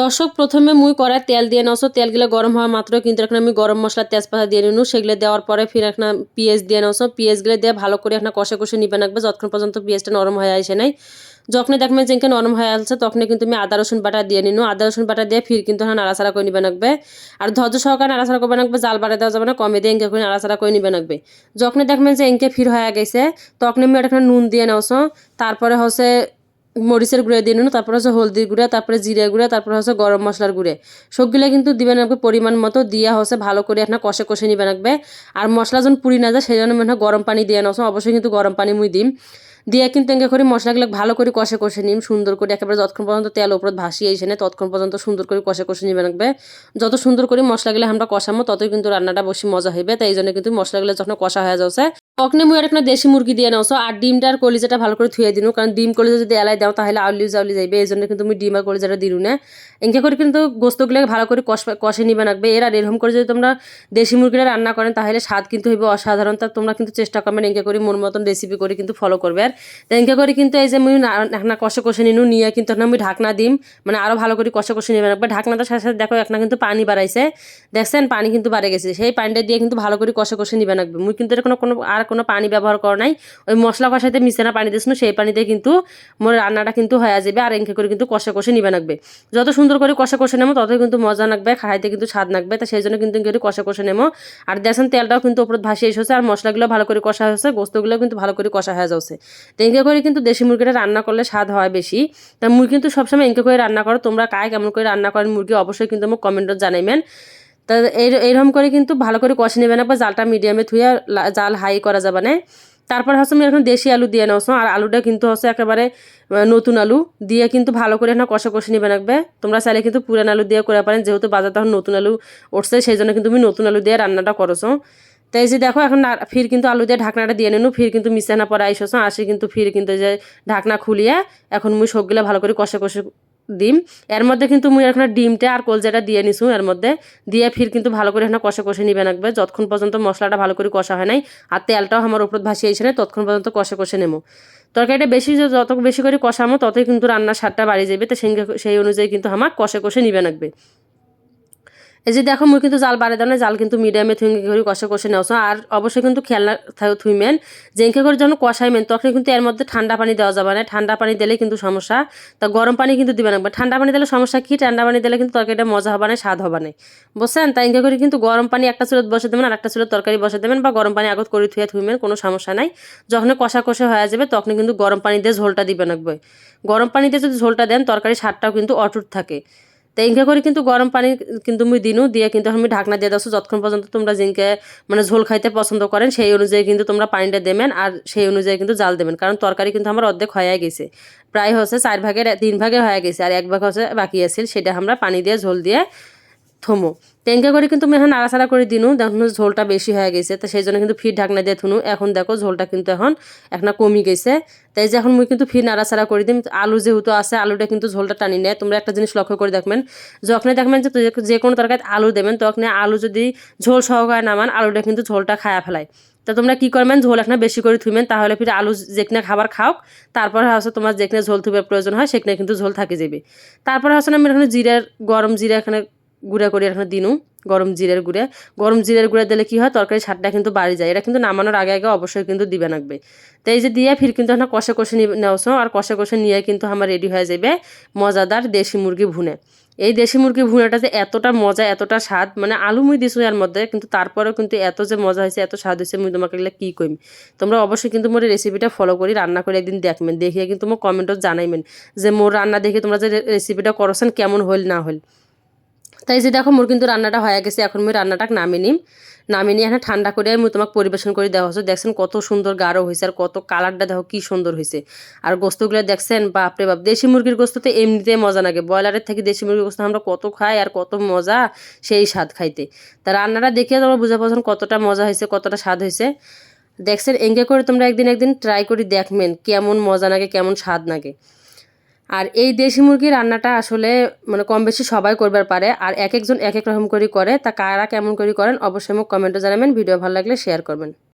দর্শক, প্রথমে মুই কড়াই তেল দিয়ে নসো তেলগুলো গরম হওয়া মাত্র কিন্তু এখন আমি গরম মশলা তেজপাতা দিয়ে নিনু। সেগুলো দেওয়ার পরে ফির এখন পেঁয়াজ দিয়ে নসো পেঁয়াজগুলো দিয়ে ভালো করে এখন কষে কষে নিবে রাখবে। যতক্ষণ পর্যন্ত পেঁয়াজটা নরম হয়ে আসে নাই। যখনই দেখবেন যে নরম হয়ে আসছে, তখনই কিন্তু আমি আদা, রসুন বাটা দিয়ে নিনু। আদা, রসুন বাটা দিয়ে ফির কিন্তু হ্যাঁ নাড়াচাড়া করে নিবে রাখবে। আর ধৈর্য সহকারে নাড়াচাড়া করবে রাখবে। জাল বাড়া দেওয়া যাবে না, কমে দিয়ে এঁকে করে নাড়াচাড়া করে নিবে রাখবে। যখনই দেখবেন যে এঁকে ফির হয়ে গেছে তখন আমি একটা নুন দিয়ে নেওছো। তারপরে হচ্ছে মরিচের গুঁড়া দিয়ে নিন, তারপরে হচ্ছে হলদির গুঁড়া, তারপরে জিরা গুঁড়া, তারপরে হচ্ছে গরম মশলার গুঁড়ে। সবগুলো কিন্তু দিবেন আপনাকে পরিমাণ মতো, দিয়ে হচ্ছে ভালো করে আপনার কষে কষে নিবেন রাখবে আর মশলা যখন পুরি না যায় সেই জন্য মনে গরম পানি দিয়ে নস অবশ্যই কিন্তু গরম পানি মুই দিম। দিয়ে কিন্তু এঙ্গে করে মশলাগুলো ভালো করে কষে কষে নিম, সুন্দর করে একেবারে যতক্ষণ পর্যন্ত তেল উপর ভাসিয়ে এসে ততক্ষণ পর্যন্ত সুন্দর করে কষে কষে নিবে রাখবে যত সুন্দর করে মশলাগুলো আমরা কষামো, ততই কিন্তু রান্নাটা বেশি মজা হইবে, তাই এই জন্য কিন্তু মশলাগুলো যখন কষা হয়ে যাচ্ছে অগ্নে মুই একটা দেশি মুরগি দিয়ে নাও। আর ডিমটা আর কলিজাটা ভালো করে থুয়ে দিনু, কারণ ডিম কলিজা যদি এলাই দাও, তাহলে আউলি জাউলি যাইবে। এই জন্য কিন্তু মুই ডিম আর কলিজাটা দিনু না। এঙ্কে করে কিন্তু গোস্তগুলো ভালো করে কষে নিবে রাখবে এর আর এরকম করে যদি তোমরা দেশি মুরগিটা রান্না করেন, তাহলে স্বাদ কিন্তু হইবে অসাধারণ। তা তোমরা কিন্তু চেষ্টা করবেন এঙ্কে করে মন মতন রেসিপি করে কিন্তু ফলো করবে। আর এঙ্কে করে কিন্তু এই যে মুই না কষে কষে নিনু, নিয়ে কিন্তু এখন আমি ঢাকনা দিম। মানে আরও ভালো করে কষে কষে নিবে রাখবে ঢাকনাটার সাথে সাথে দেখো এখন কিন্তু পানি বাড়াইছে। দেখছেন? পানি কিন্তু বাড়ে গেছে। সেই পানিটা দিয়ে কিন্তু ভালো করে কষে কষে নিবে রাখবে মুই কিন্তু এর কোনো আর কোনো পানি ব্যবহার করা নাই। ওই মশলা কষাইতে মিশানা পানি দিয়েছিল, সেই পানিতে কিন্তু মোর রান্নাটা কিন্তু হয়ে যাবে আর এঁকে করে কিন্তু কষে কষে নিবে রাখবে যত সুন্দর করে কষে কষে নেব ততই কিন্তু মজা লাগবে খাইতে কিন্তু স্বাদ লাগবে তা সেই জন্য কিন্তু এঁকে কষে কষে নেব আর দেখেন তেলটাও কিন্তু ওপর ভাসিয়ে এসেছে, আর মশলাগুলো ভালো করে কষা হয়েছে গোস্তগুলো কিন্তু ভালো করে কষা হয়ে যাচ্ছে। তো এঁকে করে কিন্তু দেশি মুরগিটা রান্না করলে স্বাদ হয় বেশি। তা মুরগি কিন্তু সবসময় এঁকে করে রান্না করো, তোমরা কায় কেমন করে রান্না করেন মুরগি অবশ্যই কিন্তু আমার কমেন্টত জানাইবেন। তা এইরকম করে কিন্তু ভালো করে কষে নেবে না, বা জালটা মিডিয়ামে থুয়ে জাল হাই করা যাবে না। তারপর হচ্ছে আমি এখন দেশি আলু দিয়ে নেওয়া আর আলুটা কিন্তু হচ্ছে একেবারে নতুন আলু, দিয়ে কিন্তু ভালো করে এখন কষা কষে নেবে রাখবে তোমরা চাইলে কিন্তু পুরান আলু দিয়ে করে পারেন, যেহেতু বাজার তখন নতুন আলু উঠছে, সেই জন্য কিন্তু তুমি নতুন আলু দিয়ে রান্নাটা করছ। তাই যে দেখো, এখন ফির কিন্তু আলু দিয়ে ঢাকনাটা দিয়ে নেনু, ফির কিন্তু মিশানা পরে আইসো, আসি কিন্তু ফির কিন্তু যে ঢাকনা খুলিয়ে, এখন মুই সবগুলো ভালো করে কষে কষে ডিম এর মধ্যে কিন্তু মুই এখন ডিমটা আর কলজাটা দিয়ে নিছু, এর মধ্যে। দিয়ে ফির কিন্তু ভালো করে এখন কষে কষে নিবে লাগবে যতক্ষণ পর্যন্ত মশলাটা ভালো করে কষা হয় নাই আর তেলটাও আমার উপর ভাসিয়ে এসে নেই, ততক্ষণ পর্যন্ত কষে কষে নেব। তরকারিটা বেশি যত বেশি করে কষামো, ততই কিন্তু রান্নার স্বাদটা বাড়িয়ে যাবে। তো সেই অনুযায়ী কিন্তু আমার কষে কষে নিবে রাখবে এই যে দেখো মুই কিন্তু জাল বাড়ে দাও জাল কিন্তু মিডিয়ামে থুই করে কষে কষে নেওয়া আর অবশ্যই কিন্তু খেলনা থুইমেন যেঙ্কে করে যখন কষাইমেন তখন কিন্তু এর মধ্যে ঠান্ডা পানি দেওয়া যাবে না। ঠান্ডা পানি দিলে কিন্তু সমস্যা। তা গরম পানি কিন্তু দিবে না। ঠান্ডা পানি দিলে সমস্যা কি? ঠান্ডা পানি দিলে কিন্তু তরকারিটা মজা হবে না, স্বাদ হবে না। বুঝছেন? তাই ইঙ্কে করে কিন্তু গরম পানি একটা চুলত বসে দেবেন আর একটা চুলত তরকারি বসে দেবেন, বা গরম পানি আগত করে থুয়ে থুইমেন কোনো সমস্যা নাই। যখন কষা কষে হয়ে যাবে তখন কিন্তু গরম পানি দিয়ে ঝোলটা দিবে রাখবে গরম পানি দিয়ে যদি ঝোলটা দেন তরকারি স্বাদটাও কিন্তু অটুট থাকে। তো করে কিন্তু গরম পানি কিন্তু মুই দিনু, দিয়ে কিন্তু আমি ঢাকনা দিয়ে দশ যতক্ষণ পর্যন্ত তোমরা জিনকে মানে ঝোল খাইতে পছন্দ করেন, সেই অনুযায়ী কিন্তু তোমরা পানিটা দেবেন আর সেই অনুযায়ী কিন্তু জাল দেবেন। কারণ তরকারি কিন্তু আমার অর্ধেক হয়ে গেছে। প্রায় হচ্ছে চার ভাগের তিন ভাগে হয়ে গেছে আর এক ভাগ হচ্ছে বাকি আছে সেটা আমরা পানি দিয়ে, ঝোল দিয়ে থমো। টেঙ্কা করে কিন্তু আমি এখন নাড়াচাড়া করে দিনু। দেখুন ঝোলটা বেশি হয়ে গেছে, তো সেই জন্য কিন্তু ফির ঢাকনা দিয়ে থুনু। এখন দেখো ঝোলটা কিন্তু এখন এখন কমি গেছে। তাই যে এখন মুই কিন্তু ফির নাড়াচাড়া করে দিম। আলু যেহেতু আছে, আলুটা কিন্তু ঝোলটা টানি নেয় তোমরা একটা জিনিস লক্ষ্য করে দেখবেন, যখন দেখবেন যে যে কোনো তরকারি আলু দেবেন, তখন আলু যদি ঝোল সহকারে নামান, আলুটা কিন্তু ঝোলটা খায়া ফেলায়। তা তোমরা কী করবেন, ঝোল এখন বেশি করে থুইবেন, তাহলে ফির আলু যেখানে খাবার খাওক। তারপর হচ্ছে তোমার যেখানে ঝোল থুবার প্রয়োজন হয়, সেখানে কিন্তু ঝোল থাকে যাবে তারপর হচ্ছে আমি এখানে জিরার, গরম জিরা এখানে গুঁড়া করে এখানে দিনু, গরম জিরের গুঁড়ে। গরম জিরের গুঁড়ে দিলে কি হয়? তরকারি স্বাদটা কিন্তু বাড়ি যায়। এটা কিন্তু নামানোর আগে আগে অবশ্যই কিন্তু দিবে লাগবে তো এই যে দিয়ে ফির কিন্তু এখন কষে কষে নেওছ আর কষে কষে নিয়ে কিন্তু আমার রেডি হয়ে যাবে মজাদার দেশি মুরগি ভুনে। এই দেশি মুরগি ভুনাটা যে এতটা মজা, এতটা স্বাদ মানে আলু মুই দিছো এর মধ্যে, কিন্তু তারপরেও কিন্তু এত যে মজা হয়েছে, এত স্বাদ হয়েছে মুই তোমাকে এগুলো কী কইম? তোমরা অবশ্যই কিন্তু মোর রেসিপিটা ফলো করি, রান্না করে একদিন দেখবেন। দেখিয়ে কিন্তু মোর কমেন্টও জানাইবেন যে মোর রান্না দেখে তোমরা যে রেসিপিটা করছেন কেমন হইল, না হইল। তাই যে দেখো মোর কিন্তু রান্নাটা হয়ে গেছে, এখন আমি রান্নাটা নামিয়ে নিম। নামিয়ে নিয়ে এখানে ঠান্ডা করে আমি তোমাকে পরিবেশন করে দেওয়া হচ্ছে দেখছেন কত সুন্দর গাঢ় হয়েছে আর কত কালারটা দেখো কি সুন্দর হয়েছে। আর গোস্তগুলো দেখছেন, বাপরে বাপ, দেশি মুরগির গোস্ত তো এমনিতে মজা লাগে। ব্রয়লারের থেকে দেশি মুরগির গোস্ত আমরা কত খাই আর কত মজা সেই স্বাদ খাইতে। তা রান্নাটা দেখে তোমরা বুঝা পাচ্ছেন কতটা মজা হয়েছে, কতটা স্বাদ হয়েছে। দেখছেন এঙ্গে করে তোমরা একদিন একদিন ট্রাই করে দেখবেন কেমন মজা লাগে, কেমন স্বাদ লাগে। আর এই দেশি মুরগি রান্নাটা আসলে মানে কম বেশি সবাই করবার পারে। আর এক একজন এক এক রকম করে করে। তা কারা কেমন করে করেন, অবশ্যই মোক কমেন্টে জানাবেন। ভিডিও ভালো লাগলে শেয়ার করবেন।